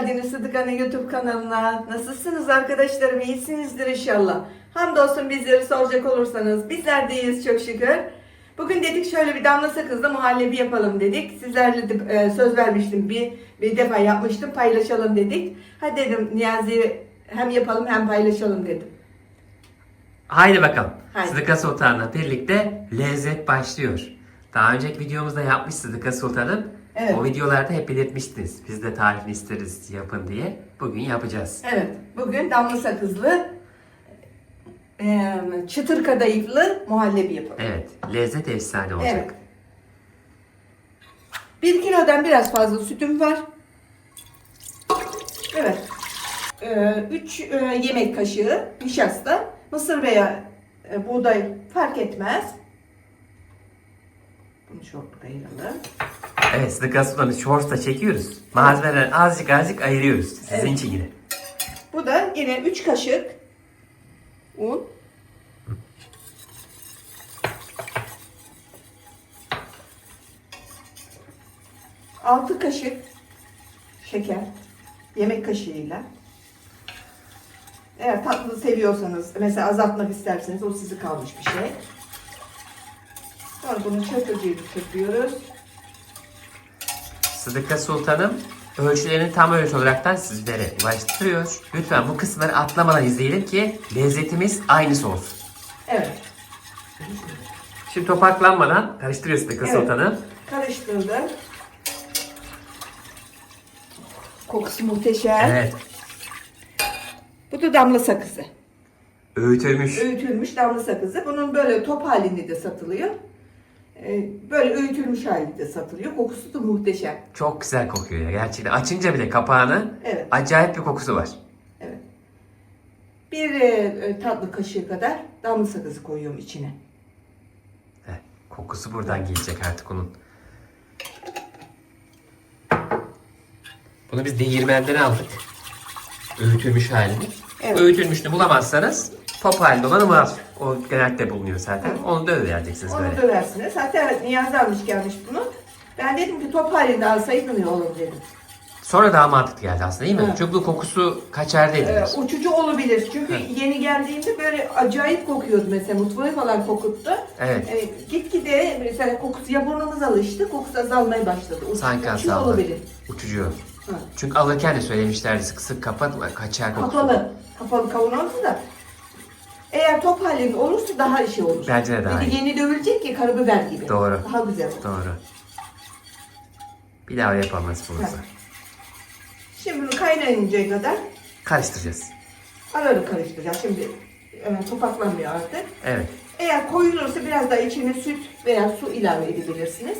Geldiniz Sıdıkan'ın YouTube kanalına. Nasılsınız arkadaşlarım? İyisinizdir inşallah. Hamdolsun bizleri soracak olursanız bizler de iyiyiz çok şükür. Bugün dedik şöyle bir damla sakızlı muhallebi yapalım dedik. Sizlerle de e, söz vermiştim bir, bir defa yapmıştım paylaşalım dedik. Hadi dedim Niyazi hem yapalım hem paylaşalım dedim. Haydi bakalım. Haydi. Sıdıka Sultan'la birlikte lezzet başlıyor. Daha önceki videomuzda yapmış Sıdıka Sultan'ım. Evet. O videolarda hep belirtmiştiniz. Biz de tarifini isteriz yapın diye. Bugün yapacağız. Evet, bugün damla sakızlı, e, çıtır kadayıflı muhallebi yapalım. Evet. Lezzet efsane olacak. Evet. Bir kilodan biraz fazla sütüm var. Evet. Ee, üç e, yemek kaşığı nişasta, mısır veya e, buğday fark etmez. Bunu şortluk ayıralım. Evet Sıdıka Sultan'ı shorts'ta çekiyoruz. Malzemeleri azıcık azıcık ayırıyoruz. Sizin Evet. için yine. Bu da yine 3 kaşık un. Altı kaşık şeker. Yemek kaşığıyla. Eğer tatlı seviyorsanız, mesela azaltmak isterseniz o sizi kalmış bir şey. Sonra bunu çırpıcıyla çırpıyoruz. Sıdıka Sultan'ım ölçülerini tam ölçü olaraktan sizlere ulaştırıyor. Lütfen bu kısımları atlamadan izleyelim ki lezzetimiz aynısı olsun. Evet. Şimdi topaklanmadan karıştırıyor Sıdıka Evet. Sultan'ım. Karıştırdım. Kokusu muhteşem. Evet. Bu da damla sakızı. Öğütülmüş. Öğütülmüş damla sakızı. Bunun böyle top halinde de satılıyor. Ee, Böyle öğütülmüş halinde de satılıyor. Kokusu da muhteşem. Çok güzel kokuyor ya gerçekten. Açınca bile kapağını Evet. acayip bir kokusu var. Evet. Bir e, tatlı kaşığı kadar damla sakızı koyuyorum içine. Heh, kokusu buradan gelecek artık onun. Bunu biz değirmenden aldık. Öğütülmüş halini. Evet. Öğütülmüşünü bulamazsanız top halinde olanı var. O genellikle bulunuyor zaten. Onu da vereceksiniz Onu böyle. döversiniz. Zaten Niyazi almış gelmiş bunu. Ben dedim ki top halinde alsaydın ya oğlum dedim. Sonra daha mantıklı geldi aslında değil mi? Evet. Çünkü bu kokusu kaçar. Ee, uçucu olabilir. Çünkü yeni geldiğinde böyle acayip kokuyordu mesela. Mutfağı falan kokuttu. Evet. Ee, gitgide mesela kokusu ya burnumuz alıştı, kokusu azalmaya başladı. Uç, Sanki uçucu azaldı. olabilir. Uçucu. Ha. Çünkü alırken de söylemişlerdi sık sık kapatma kaçar kokusu. Kapalı. Kapalı kavanozu da. Eğer top halinde olursa daha işi olur. Bence de daha Bir de iyi. yeni dövülecek ki karabiber gibi. Doğru. Daha güzel olur. Doğru. Bir daha yapalım nasip olursa. Evet. Şimdi bunu kaynayıncaya kadar Karıştıracağız. ara ara karıştıracağım. Şimdi hemen topaklanmıyor artık. Evet. Eğer koyulursa biraz daha içine süt veya su ilave edebilirsiniz.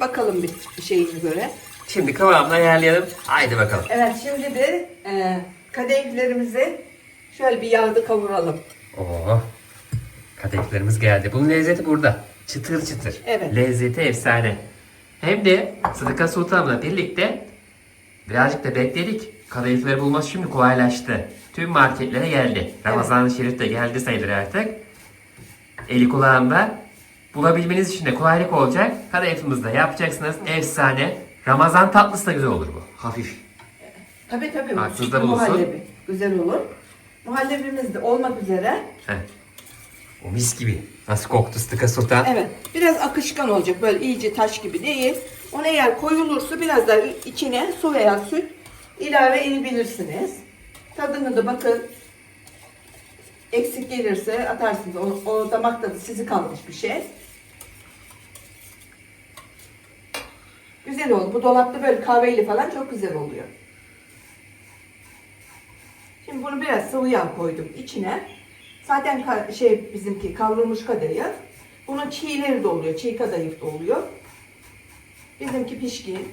Bakalım bir şeyine göre. Şimdi kıvamını ayarlayalım. Haydi bakalım. Evet şimdi de e, kadayıflarımızı şöyle bir yağda kavuralım. Oo. Kadayıflarımız geldi. Bunun lezzeti burada. Çıtır çıtır. Evet. Lezzeti efsane. Hem de Sıdıka Sultan'la birlikte birazcık da bekledik. Kadayıfları bulması şimdi kolaylaştı. Tüm marketlere geldi. Ramazan-ı Şerif de geldi sayılır artık. Eli kulağında. Bulabilmeniz için de kolaylık olacak. Kadayıfımızı da yapacaksınız. Efsane. Ramazan tatlısı da güzel olur bu. Hafif. Tabii tabii. Aklınızda sütlü bulunsun. Muhallebi. Güzel olur. Muhallebimiz de olmak üzere. Heh. O mis gibi. Nasıl koktu Sıdıka Sultan? Evet. Biraz akışkan olacak. Böyle iyice taş gibi değil. Onu eğer koyulursa biraz daha içine su veya süt ilave edebilirsiniz. Tadını da bakın. Eksik gelirse atarsınız. O, o damak tadı sizi kalmış bir şey. Güzel oldu. Bu dolapta böyle kahveyle falan çok güzel oluyor. Şimdi bunu biraz sıvı yağ koydum içine. Zaten şey bizimki kavrulmuş kadayıf. Bunun çiğleri de oluyor. Çiğ kadayıf da oluyor. Bizimki pişkin.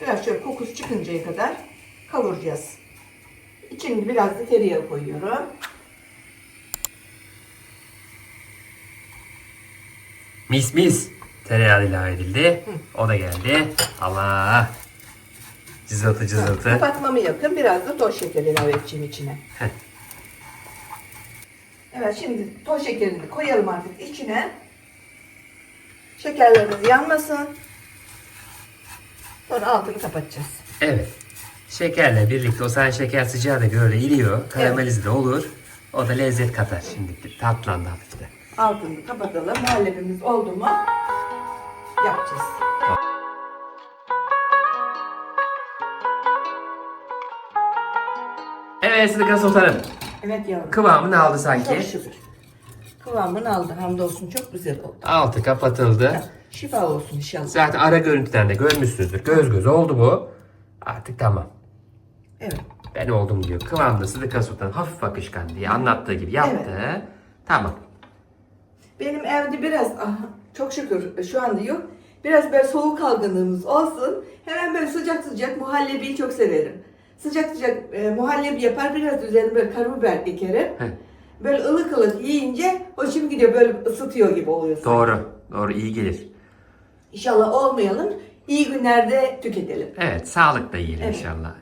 Biraz şöyle kokusu çıkıncaya kadar kavuracağız. İçine biraz da tereyağı koyuyorum. Mis mis. Tereyağı ilave edildi. O da geldi. Allah. Cızıltı cızıltı. Kapatmamı yakın. Biraz da toz şeker ilave edeceğim içine. Heh. Evet şimdi toz şekerini koyalım artık içine. Şekerlerimiz yanmasın. Sonra altını kapatacağız. Evet. Şekerle birlikte o sen şeker sıcağı da böyle iriyor. Karamelize de olur. O da lezzet katar şimdi. Tatlandı hafifte. Altını kapatalım. Muhallebimiz oldu mu yapacağız. Evet Sıdıka Sultanım. Evet yavrum. Kıvamını aldı Çok sanki. şükür. Kıvamını aldı. Hamdolsun çok güzel oldu. Altı kapatıldı. Şifa olsun inşallah. Zaten ara görüntüden de görmüşsünüzdür. Göz göz oldu bu. Artık tamam. Evet. Ben oldum diyor. Kıvamda Sıdıka Sultan hafif akışkan diye anlattığı gibi yaptı. Tamam. Benim evde biraz ah, çok şükür şu anda yok. Biraz böyle soğuk algınlığımız olsun. Hemen böyle sıcak sıcak muhallebiyi çok severim. Sıcak sıcak e, muhallebi yapar biraz üzerine böyle karabiber dikerim. Heh. Böyle ılık ılık yiyince hoşum gidiyor böyle ısıtıyor gibi oluyor. Doğru. Doğru iyi gelir. İnşallah olmayalım. İyi günlerde tüketelim. Evet sağlıkla yiyelim Evet. inşallah.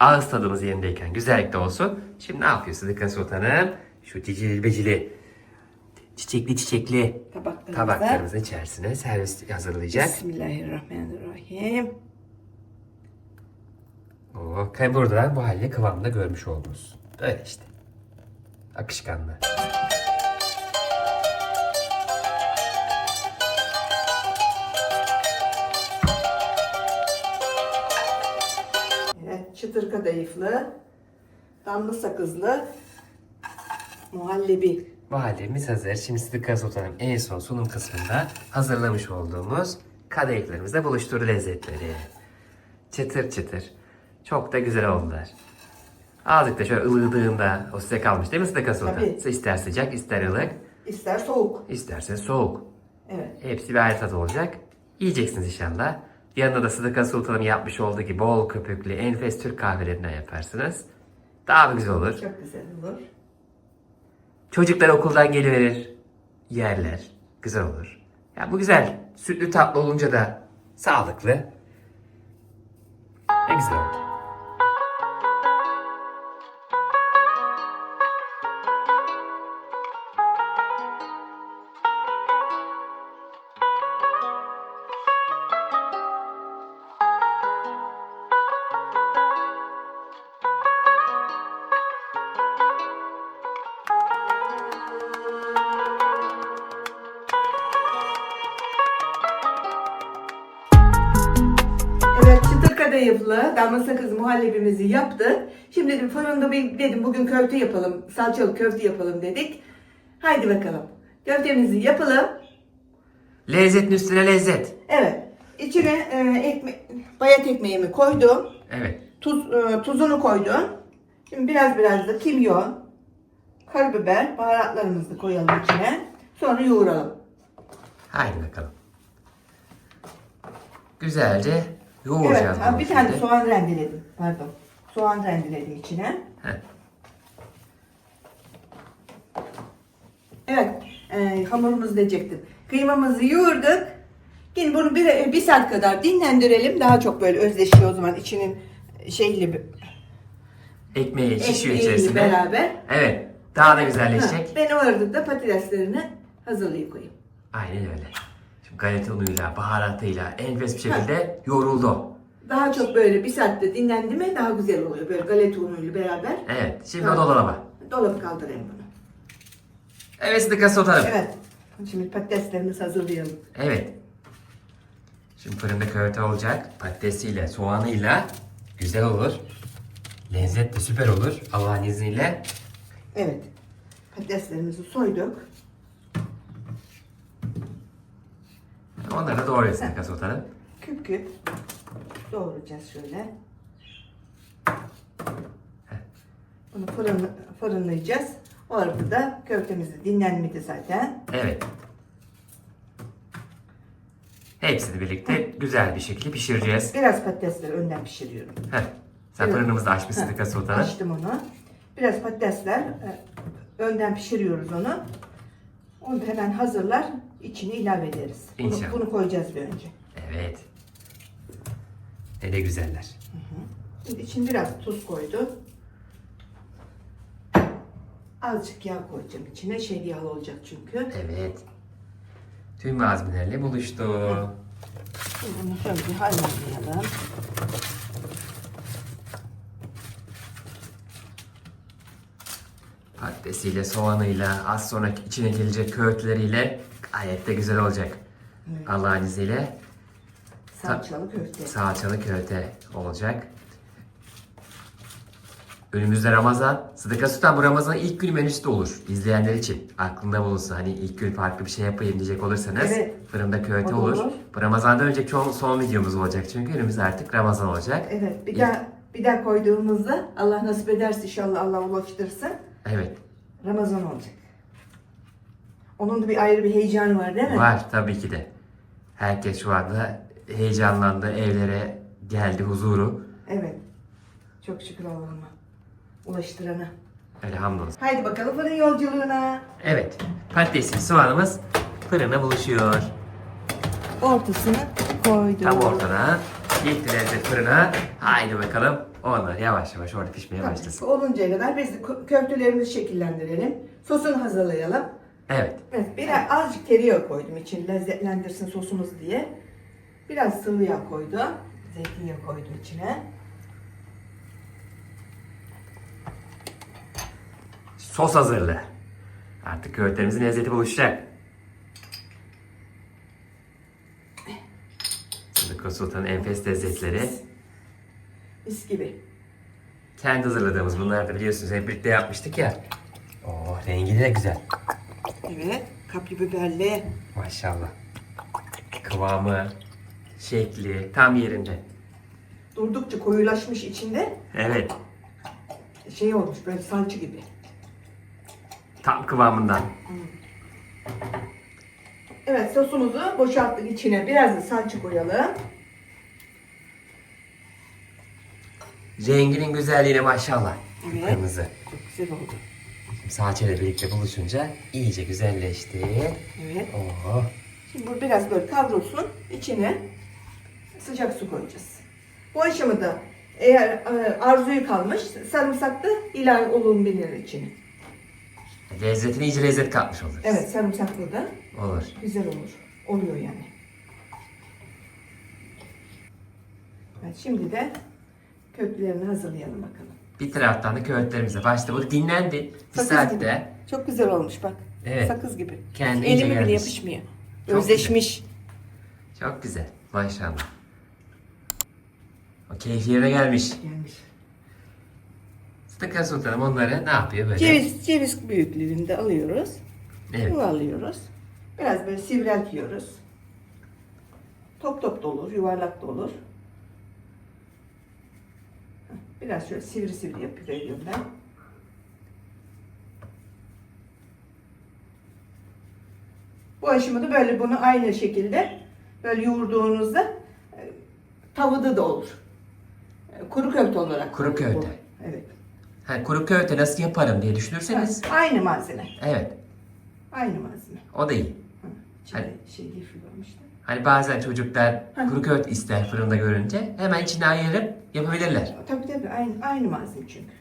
Ağız tadımız yerindeyken güzellikte olsun. Şimdi ne yapıyor Sıdıka Sultanım? Şu cicili becili çiçekli çiçekli Tabaklarımıza. tabaklarımızın içerisine servis hazırlayacak. Bismillahirrahmanirrahim. Oo, kay- buradan bu halde kıvamda görmüş oldunuz. Öyle işte. Akışkanlı. Evet, çıtır kadayıflı, damla sakızlı, muhallebi. Muhallebimiz hazır. Şimdi Sıdıka Sultanım en son sunum kısmında hazırlamış olduğumuz kadayıflarımızla buluşturdu lezzetleri. Çıtır çıtır. Çok da güzel oldular. Azıcık da şöyle ılıdığında o size kalmış değil mi Sıdıka Sultan? Tabii. İster sıcak ister ılık, İster soğuk. isterse soğuk. Evet. Hepsi bir ayrı tadı olacak. Yiyeceksiniz inşallah. Yanına da Sıdıka Sultan'ın yapmış olduğu gibi bol köpüklü enfes Türk kahvelerinden yaparsınız. Daha güzel olur. Çok güzel olur. Çocuklar okuldan geliverir. Yerler. Güzel olur. Ya bu güzel. Sütlü tatlı olunca da sağlıklı. Ne güzel oldu. Kadayıflı damla sakız muhallebimizi yaptık. Şimdi dedim fırında bir dedim bugün köfte yapalım, salçalı köfte yapalım dedik. Haydi bakalım. Köftemizi yapalım. Lezzetin üstüne lezzet. Evet. İçine e, ekme bayat ekmeğimi koydum. Evet. Tuz, e, tuzunu koydum. Şimdi biraz biraz da kimyon, karabiber, baharatlarımızı koyalım içine. Sonra yoğuralım. Haydi bakalım. Güzelce Evet, yoğuracağız. ha, bunu bir tane şimdi. soğan rendeledim. Pardon. Soğan rendeledim içine. Heh. Evet, e, hamurumuzu diyecektim. Kıymamızı yoğurduk. Yine bunu bir, bir saat kadar dinlendirelim. Daha çok böyle özleşiyor o zaman içinin şeyli Ekmeği şişiyor içerisine. beraber. Evet. Daha da güzelleşecek. ben o arada da patateslerini hazırlayıp koyayım. Aynen öyle. Galeta unuyla, baharatıyla enfes bir şekilde yoğruldu. Daha çok böyle bir saatte dinlendi mi daha güzel oluyor. Böyle galeta unuyla beraber. Evet. Şimdi o dolaba. Dolap kaldırayım bunu. Evet Sıdıka Sultanım. Evet. Şimdi patateslerimizi hazırlayalım. Evet. Şimdi fırında köfte olacak. Patatesiyle, soğanıyla güzel olur. Lezzet de süper olur. Allah'ın izniyle. Evet. Patateslerimizi soyduk. Onları da doğruyoruz Sıdıka Sultanım. Küp küp doğrayacağız şöyle. Bunu fırın, fırınlayacağız. O arada da köftemizi dinlenmedi zaten. Evet. Hepsini birlikte güzel bir şekilde pişireceğiz. Biraz patatesleri önden pişiriyorum. Heh. Sen Evet. fırınımızı açmışsın Heh, Sıdıka Sultanım. Açtım onu. Biraz patatesler e, önden pişiriyoruz onu. Onu da hemen hazırlar. İçine ilave ederiz. Bunu, İnşallah. bunu koyacağız bir önce. Evet. Ne de güzeller. Şimdi için biraz tuz koydu. Azıcık yağ koyacağım içine. Şehriyal olacak çünkü. Evet. Tüm malzemelerle buluştu. Şimdi Bunu şöyle bir harmanlayalım. Patatesiyle, soğanıyla, az sonra içine gelecek köfteleriyle gayet de güzel olacak. Evet. Allah'ın izniyle Salçalı köfte. salçalı köfte olacak. Önümüzde Ramazan. Sıdıka Sultan bu Ramazan ilk gün menüsü de olur. İzleyenler için. Aklında bulunsun. Hani ilk gün farklı bir şey yapayım diyecek olursanız. Evet. Fırında köfte olur. olur. Bu Ramazan'dan önce son, son videomuz olacak. Çünkü önümüzde artık Ramazan olacak. Evet bir İlk- daha bir daha koyduğumuzda Allah nasip ederse inşallah Allah ulaştırsın. Evet. Ramazan olacak. Onun da bir ayrı bir heyecanı var değil mi? Var tabii ki de. Herkes şu anda heyecanlandı. Evlere geldi huzuru. Evet. Çok şükür Allah'ıma. Ulaştırana. Elhamdülillah. Haydi bakalım fırın yolculuğuna. Evet. Patatesli soğanımız fırına buluşuyor. Ortasını koydum. Tam ortada. Gitti lezzet fırına. Haydi bakalım. Onlar yavaş yavaş orada pişmeye başlasın. Oluncaya kadar biz de kö- köftelerimizi şekillendirelim. Sosunu hazırlayalım. Evet. Evet, biraz azıcık tereyağı koydum için lezzetlendirsin sosumuz diye. Biraz sıvı yağ koydum. Zeytinyağı koydum içine. Sos hazırlı. Artık köftelerimizin lezzeti buluşacak. Sıdıka Sultan'ın enfes lezzetleri. Mis gibi. Kendi hazırladığımız bunlar da biliyorsunuz hep birlikte yapmıştık ya. Oh rengi de güzel. Evet, kapya biberli. Maşallah. Kıvamı, şekli tam yerinde. Durdukça koyulaşmış içinde. Evet. Şey olmuş böyle salça gibi. Tam kıvamından. Evet sosumuzu boşalttık içine. Biraz da salça koyalım. Renginin güzelliğine maşallah. Evet. Kırmızı. Çok güzel oldu. Salçayla birlikte buluşunca iyice güzelleşti. Evet. Oh. Şimdi bu biraz böyle kavrulsun. İçine sıcak su koyacağız. Bu aşamada eğer e, arzuyu kalmış sarımsak da ilave olunabilir içine. Lezzetine iyice lezzet katmış oluruz. Evet sarımsaklı da Olur. güzel olur. Oluyor yani. Evet, şimdi de köklerini hazırlayalım bakalım. Bir taraftan da köftelerimize başta bu dinlendi. Bir Sakız saatte gibi. Çok güzel olmuş bak. Evet. Sakız gibi. Kendi iyice Elime bile gelmiş. yapışmıyor. Çok Özleşmiş. çok güzel. Maşallah. O keyif yerine gelmiş. Gelmiş. Sıdıka Sultanım onları ne yapıyor böyle? Ceviz, ceviz büyüklüğünde alıyoruz. Evet. Yuvarlıyoruz. Biraz böyle sivriltiyoruz. Top top da olur, yuvarlak da olur. Biraz şöyle sivri sivri yapıveriyorum ben. Bu aşamada böyle bunu aynı şekilde böyle yoğurduğunuzda e, tavada da olur. E, Kuru köfte olarak. Kuru bu. köfte. Evet. Ha, kuru köfte nasıl yaparım diye düşünürseniz. Aynı malzeme. Evet. Aynı malzeme. O da iyi. Hı. İçinde şey değil varmıştı. Hani bazen çocuklar Hı. kuru köfte ister fırında görünce hemen içine ayırıp yapabilirler. Tabii tabii aynı, aynı malzeme çünkü.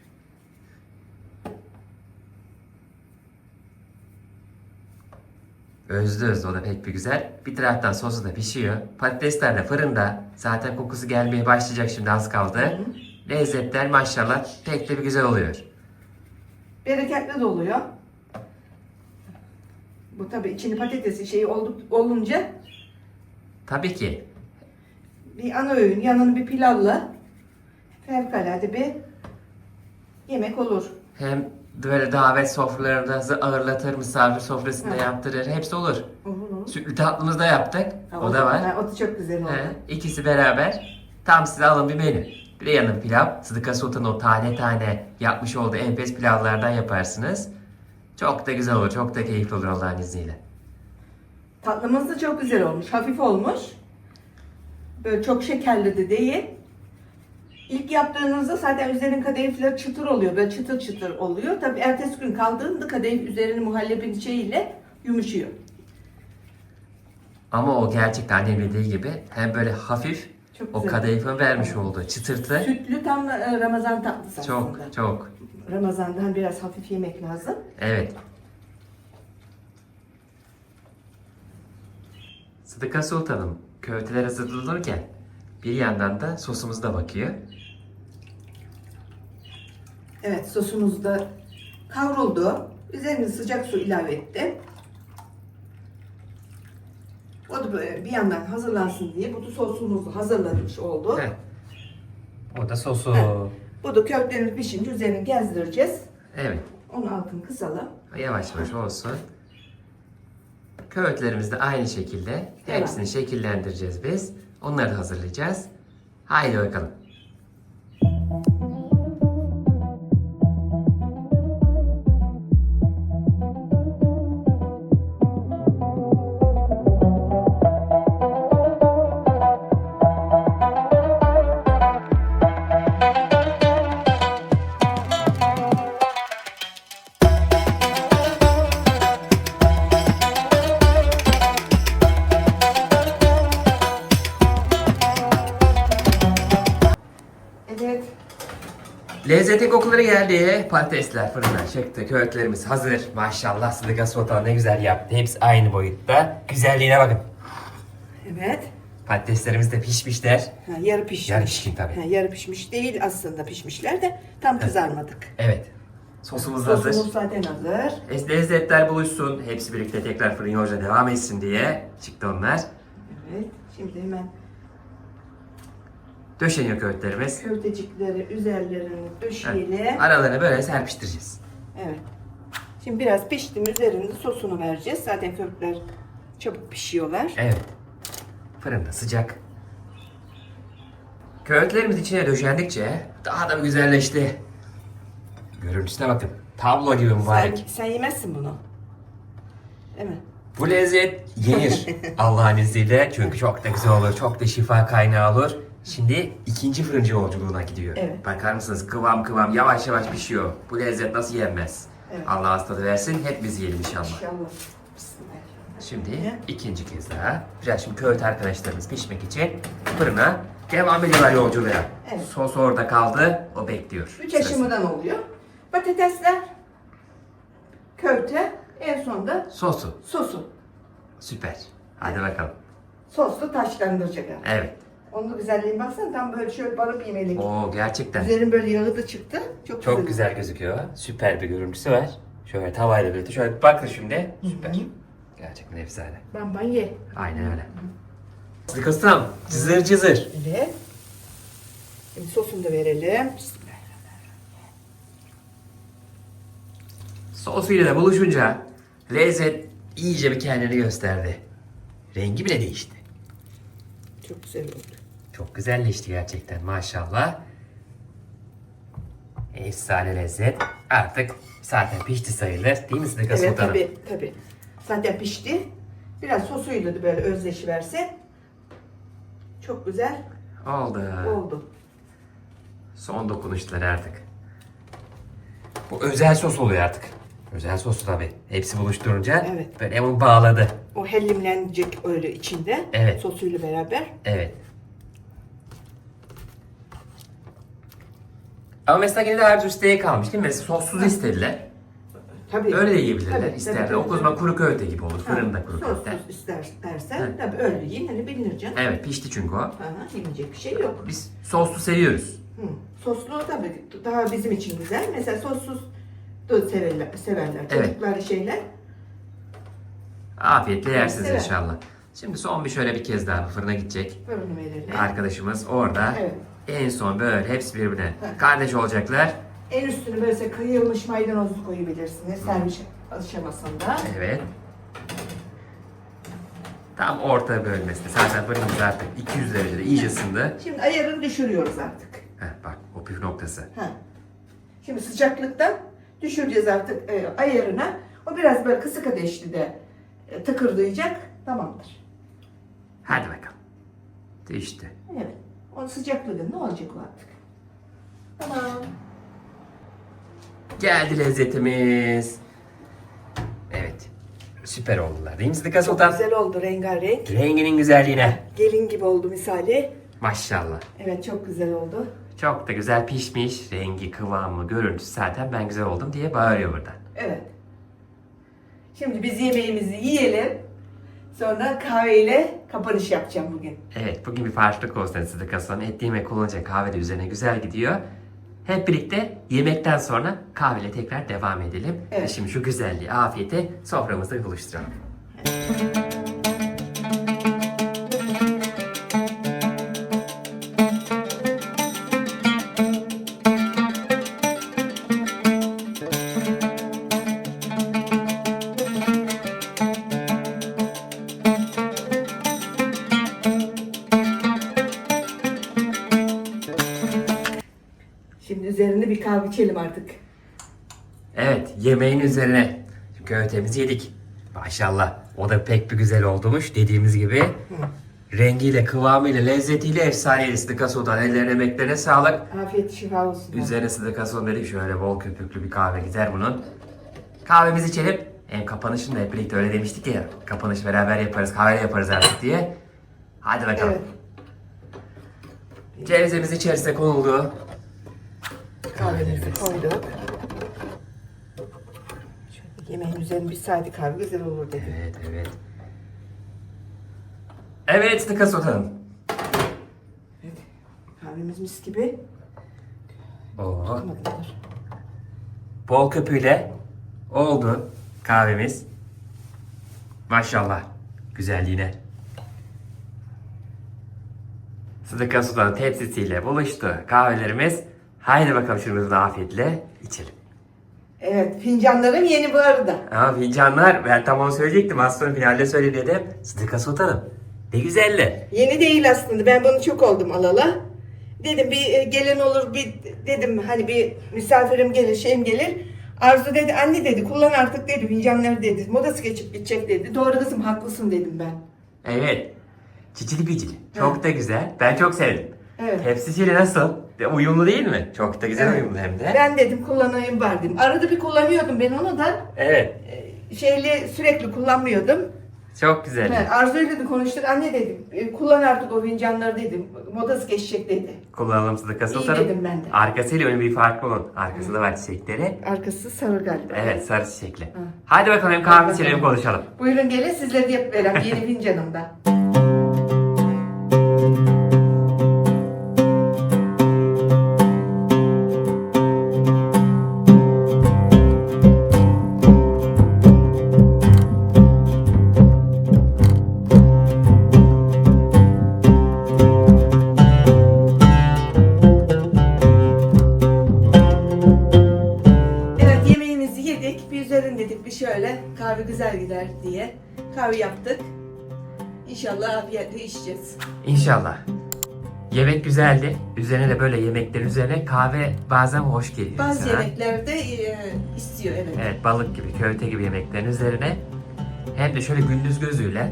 Özlü özlü o da pek bir güzel. Bir taraftan sosu da pişiyor. Patatesler de fırında. Zaten kokusu gelmeye başlayacak şimdi az kaldı. Lezzetler maşallah pek de bir güzel oluyor. Bereketli de oluyor. Bu tabii içini patatesi şeyi olduk, olunca Tabii ki bir ana öğün yanını bir pilavla fevkalade bir yemek olur. hem böyle davet sofralarında ağırlatır, misafir sofrasında Hı. yaptırır. Hepsi olur. Olur olur. Sütlü tatlımızı da yaptık. Ha, O da var. ha, O da çok güzel oldu. He, ikisi beraber tam size alın bir menü. Bir de yanına pilav. Sıdıka Sultan o tane tane yapmış olduğu enfes pilavlardan yaparsınız. Çok da güzel olur. Çok da keyifli olur Allah'ın izniyle. Tatlımız da çok güzel olmuş. Hafif olmuş. Böyle çok şekerli de değil. İlk yaptığınızda zaten üzerinin kadayıfları çıtır oluyor. Böyle çıtır çıtır oluyor. Tabii ertesi gün kaldığında kadayıf üzerinin muhallebinin şeyiyle yumuşuyor. Ama o gerçekten annem dediği gibi hem böyle hafif Çok o güzel. kadayıfın vermiş olduğu çıtırtı. Sütlü tam e, Ramazan tatlısı aslında. Çok çok. Ramazan'dan biraz hafif yemek lazım. Evet. Sıdıka Sultanım köfteler hazırlanırken bir yandan da sosumuz da bakıyor. Evet sosumuz da kavruldu. Üzerine sıcak su ilave ettim. O da böyle bir yandan hazırlansın diye bu da sosumuzu hazırlamış oldu. Heh. O da sosu. Heh. Bu da köftenin pişince üzerini gezdireceğiz. Evet. Onun altını kısalım. Yavaş yavaş olsun. Köğütlerimiz de aynı şekilde hepsini şekillendireceğiz biz. Onları da hazırlayacağız. Haydi bakalım. Geldi. Patatesler fırından çıktı. Köğütlerimiz hazır. Maşallah Sıdıka Sultan ne güzel yaptı. Hepsi aynı boyutta. Güzelliğine bakın. Evet. Patateslerimiz de pişmişler. Ha, yarı pişmiş. Yarı pişkin tabii. Ha, yarı pişmiş değil aslında pişmişler de tam kızarmadık. Evet. Sosumuz hazır. Sosumuz zaten hazır. Es- Lezzetler buluşsun. Hepsi birlikte tekrar fırın yoğurca devam etsin diye çıktı onlar. Evet. Şimdi hemen Döşeniyor köğütlerimiz. köftecikleri üzerlerini döşeyelim. Aralarına böyle serpiştireceğiz. Evet. Şimdi biraz pişti mi üzerinde sosunu vereceğiz. Zaten köfteler çabuk pişiyorlar. Evet. Fırında sıcak. Köğütlerimiz içine döşendikçe daha da güzelleşti. Görüntüsüne bakın. Tablo gibi Sen, mübarek. sen yemezsin bunu. Değil mi? Bu lezzet yenir Allah'ın izniyle. Çünkü çok da güzel olur. Çok da şifa kaynağı olur. Şimdi ikinci fırıncı yolculuğuna gidiyor. Evet. Bakar mısınız? Kıvam kıvam yavaş yavaş pişiyor. Bu lezzet nasıl yenmez? Evet. Allah hastalığı versin. Hep biz yiyelim inşallah. İnşallah. Şimdi Ne? ikinci kez daha. Biraz şimdi köğüt arkadaşlarımız pişmek için fırına devam ediyorlar yolculuğa. Evet. Sos orada kaldı. O bekliyor. Üç Sırası. aşamadan oluyor. Patatesler, köfte, en sonunda Sosu. sosu. Süper. Hadi bakalım. Soslu taşlandıracak. Evet. Onun güzelliğine baksana tam böyle şöyle barıp yemelik. Oo gerçekten. Üzerin böyle yağı da çıktı. Çok, Çok güzel gözüküyor. Süper bir görüntüsü var. Şöyle tavayla birlikte şöyle bakın şimdi. Süper. Hı hı. Gerçekten efsane. Bamban ye. Aynen öyle. Sıdık ustam. Cızır cızır. Evet. Şimdi sosunu da verelim. Sosuyla da buluşunca lezzet iyice bir kendini gösterdi. Rengi bile değişti. Çok güzel oldu. Çok güzelleşti gerçekten maşallah. Efsane lezzet. Artık zaten pişti sayılır. Değil mi Sıdıka Evet Sultanım? tabi tabi. Zaten pişti. Biraz sosuyla da böyle özleşiverse çok güzel Oldu. oldu. Son dokunuşlar artık. Bu özel sos oluyor artık. Özel sos tabi. Hepsi buluşturunca Evet. böyle onu bağladı. O hellimlenecek öyle içinde. Evet. Sosuyla beraber. Evet. Ama mesela yine de her isteğe kalmış değil mi? Mesela sossuz istediler. Tabii. Öyle de yiyebilirler. Tabii, İsterler. tabii, O zaman kuru köfte gibi olur. Fırında kuru köfte. Sossuz istersen Evet. tabii öyle yiyin. Hani bilinir canım. Evet pişti çünkü o. Aha, yemeyecek bir şey yok. Biz soslu seviyoruz. Hı. Soslu tabii daha bizim için güzel. Mesela sossuz da severler, severler. Evet. Çocuklar şeyler. Afiyetle yersiniz Evet. inşallah. Şimdi son bir şöyle bir kez daha fırına gidecek. Fırını verelim. Arkadaşımız orada. Evet. En son böyle hepsi birbirine kardeş olacaklar. En üstüne böyle kıyılmış maydanozlu koyabilirsiniz servis aşamasında. Evet. Tam orta bölmesinde. Zaten fırınımız artık 200 derecede iyice ısındı. Şimdi ayarını düşürüyoruz artık. Heh, bak o püf noktası. Ha. Şimdi sıcaklıktan düşüreceğiz artık e, ayarına. O biraz böyle kısık ateşli de e, tıkırdayacak. Tamamdır. Hadi bakalım. İşte. Evet. O sıcaklığı ne olacak o artık? Tamam. Geldi lezzetimiz. Evet. Süper oldular değil mi Sıdıka Çok Sultan? güzel oldu rengarenk. Renginin güzelliğine. Gelin gibi oldu misali. Maşallah. Evet çok güzel oldu. Çok da güzel pişmiş. Rengi, kıvamı, görüntüsü zaten ben güzel oldum diye bağırıyor buradan. Evet. Şimdi biz yemeğimizi yiyelim. Sonra kahveyle kapanış yapacağım bugün. Evet bugün bir farklılık olsun Sıdıka Sultan. Etli yemek olunca kahve de üzerine güzel gidiyor. Hep birlikte yemekten sonra kahveyle tekrar devam edelim. Evet. Ve şimdi şu güzelliği, afiyeti soframızda buluşturalım. Şimdi bir kahve içelim artık. Evet, yemeğin üzerine köftemizi yedik. Maşallah. O da pek bir güzel olmuş. Dediğimiz gibi rengiyle, kıvamıyla, lezzetiyle efsaneydi Sıdıka Sultan. Ellerine, emeklerine sağlık. Afiyet şifa olsun. Üzerine Sıdıka Sultan dedik şöyle bol köpüklü bir kahve gider bunun. Kahvemizi içelim. Hem kapanışını da hep birlikte öyle demiştik ya. Kapanış beraber yaparız, kahveyle yaparız artık diye. Hadi bakalım. Evet. Cevizimiz içerisine konuldu. Kahvemizi koyduk. Şöyle yemeğin üzerine bir saati kahve güzel olur dedim. Evet, evet. Evet Sıdıka Sultanım. Evet. Kahvemiz mis gibi. Oo. Bol köpüğüyle oldu kahvemiz. Maşallah güzelliğine. Sıdıka Sultan tepsisiyle buluştu kahvelerimiz. Haydi bakalım da afiyetle içelim. Evet fincanlarım yeni bu arada. Ama fincanlar ben tam onu söyleyecektim. Az sonra finalde söyle dedim. Sıdıka Sultanım ne güzelli. Yeni değil aslında. Ben bunu çok oldum alala. Dedim bir e, gelen olur bir dedim hani bir misafirim gelir şeyim gelir. Arzu dedi anne dedi kullan artık dedi fincanları dedi. Modası geçip gidecek dedi. Doğru kızım haklısın dedim ben. Evet. Çiçili bicili. Çok da güzel. Ben çok sevdim. Evet. Tepsisiyle nasıl? De, uyumlu değil mi? Çok da güzel Evet. uyumlu hem de. Ben dedim kullanayım bari dedim. Arada bir kullanıyordum ben onu da. Evet. e, Şeyli sürekli kullanmıyordum. Çok güzel. Evet, Arzu'yla da konuştuk. Anne dedim e, kullan artık o fincanları dedim. Modası geçecek dedi. Kullanalım Sıdıka İyi dedim ben de. Arkasıyla önü bir farklı onun. Arkasında var çiçekleri. Arkası sarı galiba. Evet sarı çiçekli. Hadi bakalım hem kahve içelim hem konuşalım. Buyurun gelin sizlere de yapıverem yeni fincanımda. Kahve yaptık. İnşallah afiyetle içeceğiz. İnşallah. Yemek güzeldi. Üzerine de böyle yemeklerin üzerine kahve bazen hoş geliyor. Bazı insana. yemeklerde e, istiyor evet. Evet balık gibi, köfte gibi yemeklerin üzerine hem de şöyle gündüz gözüyle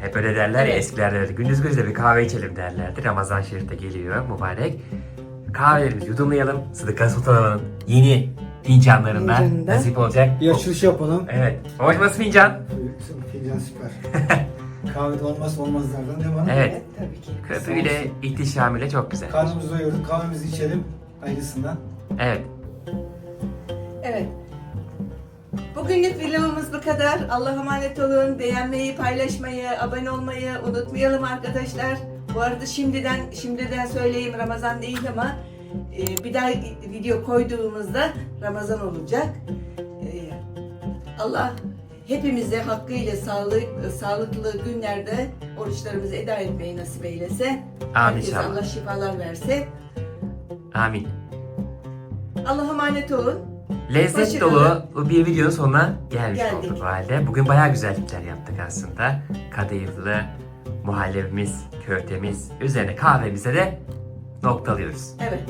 hep öyle derler ya Evet. eskilerde öyle, gündüz gözüyle bir kahve içelim derlerdi. Ramazan şerifte geliyor mübarek. Kahvelerimizi yudumlayalım. Sıdıka Sultan'ın yeni fincanlarında Fincanında. nasip olacak. Bir açılış yapalım. Evet. Hoş fincan? Fincan süper. Kahve de olmazsa olmazlardan değil mi? hanım? Evet. tabii ki. Köpüğüyle, ihtişamıyla çok güzel. Karnımızı doyurduk, kahvemizi içelim. Hayırlısından. Evet. Evet. Bugünlük vlogumuz bu kadar. Allah'a emanet olun. Beğenmeyi, paylaşmayı, abone olmayı unutmayalım arkadaşlar. Bu arada şimdiden şimdiden söyleyeyim Ramazan değil ama e, bir daha video koyduğumuzda Ramazan olacak. E, Allah hepimize hakkıyla sağlık, sağlıklı günlerde oruçlarımızı eda etmeyi nasip eylese. Amin Herkese inşallah. Allah şifalar verse. Amin. Allah'a emanet olun. Lezzet dolu bir videonun sonuna gelmiş Geldik. olduk o halde. Bugün bayağı güzellikler yaptık aslında. Kadayıflı, muhallebimiz, köftemiz, üzerine kahvemize de noktalıyoruz. Evet.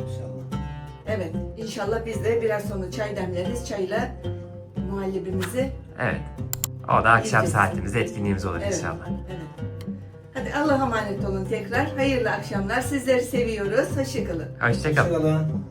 Evet. İnşallah biz de biraz sonra çay demleriz. Çayla muhallebimizi. Evet. O da akşam Yiyeceğiz. saatimizde etkinliğimiz olur Evet. inşallah. Evet. Hadi Allah'a emanet olun tekrar. Hayırlı akşamlar. Sizleri seviyoruz. Hoşçakalın. Hoşçakalın. Hoşçakalın.